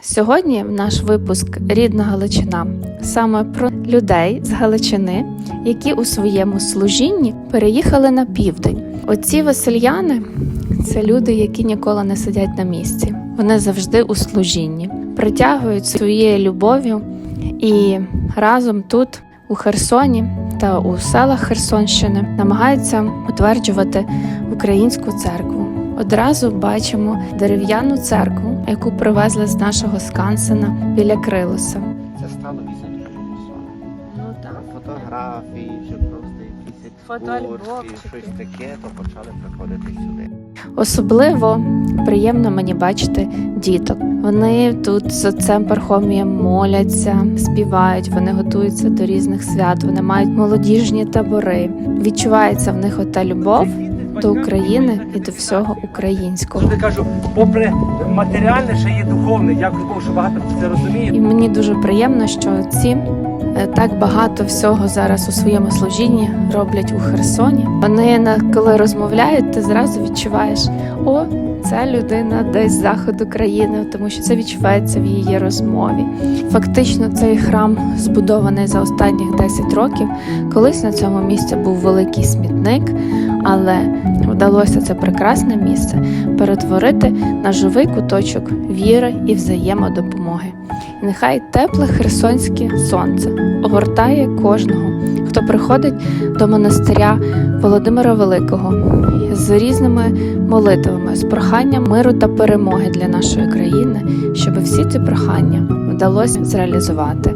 Сьогодні наш випуск Рідна Галичина саме про людей з Галичини, які у своєму служінні переїхали на південь. Оці васильяни це люди, які ніколи не сидять на місці. Вони завжди у служінні, притягують своєю любов'ю і разом тут, у Херсоні та у селах Херсонщини, намагаються утверджувати українську церкву. Одразу бачимо дерев'яну церкву, яку привезли з нашого скансена біля Крилоса. Це стало Херсона. Ну Фотографії чи просто якісь екскурсії, щось таке, то почали приходити сюди. Особливо приємно мені бачити діток. Вони тут з отцем Пархомієм моляться, співають, вони готуються до різних свят, вони мають молодіжні табори. Відчувається в них ота любов до України і до всього українського. Завжди кажу, попри матеріальне, ще є духовне. Дякую Богу, що багато це розуміє. І мені дуже приємно, що ці е, так багато всього зараз у своєму служінні роблять у Херсоні. Вони коли розмовляють, ти зразу відчуваєш, о, ця людина десь з заходу країни, тому що це відчувається в її розмові. Фактично, цей храм збудований за останніх 10 років. Колись на цьому місці був великий смітник, але вдалося це прекрасне місце перетворити на живий куточок віри і взаємодопомоги. Нехай тепле херсонське сонце огортає кожного, хто приходить до монастиря Володимира Великого з різними молитвами, з проханням миру та перемоги для нашої країни, щоб всі ці прохання вдалося зреалізувати.